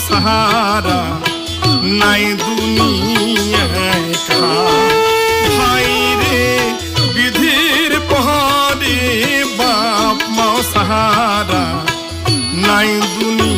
সাহারা নাই দুনিয়ায় ভাই রে বিধির পহরে বাপ মা সাহারা নাই দুনিয়ায়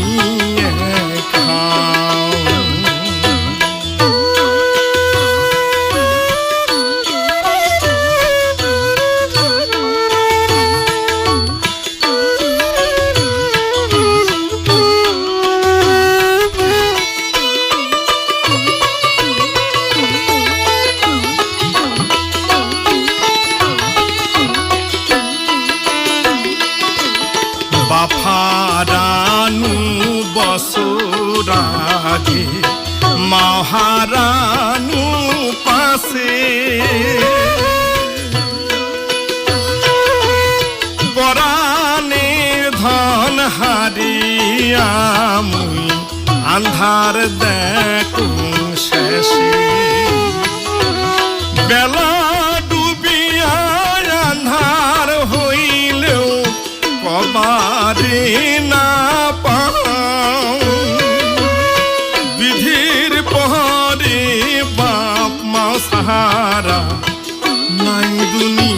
বসুরাগে মহারানু পাশে। পরাণে ধন হারিয়ামুই আন্ধার দেখুন নাই দুনিয়া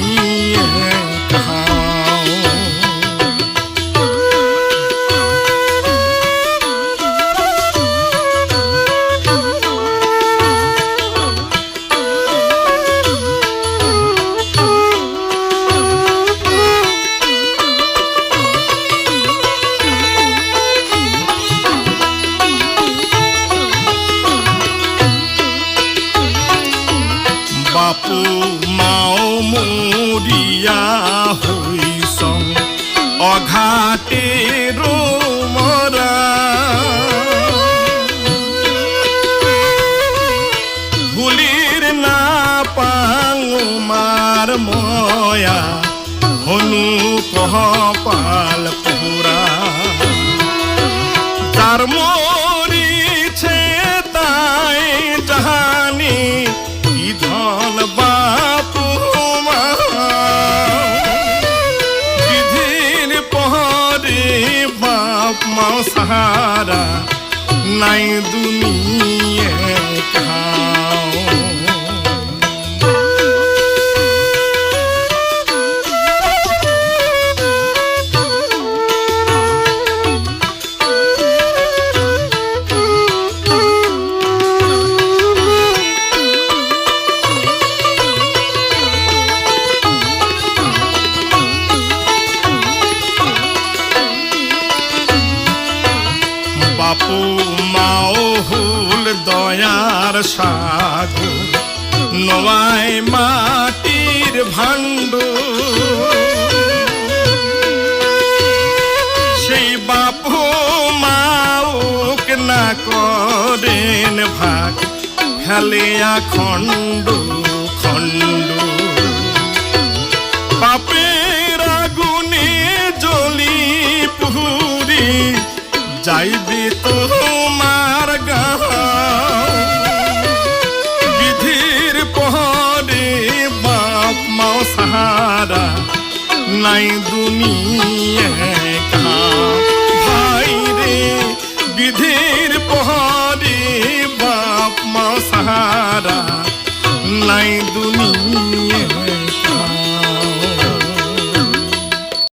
বাপু, মাও মরিয়া হইসং অঘাটে মরা ভুলির না পাং মার ময়া হনু কহ পাল পুরা। সাহারা নাই দুনিয়া দয়ার সাগর নয় মাটির ভাণ্ড। সেই বাপু মাওক না করেন ভাগ ফেলিয়া খণ্ড খণ্ড। পাপের আগুনে জ্বলি পুরি যাইবে তোমার নাই দুনিয়া ভাই রে বিধির পহারে বাপ মা সাহারা। নাই দুনিয়া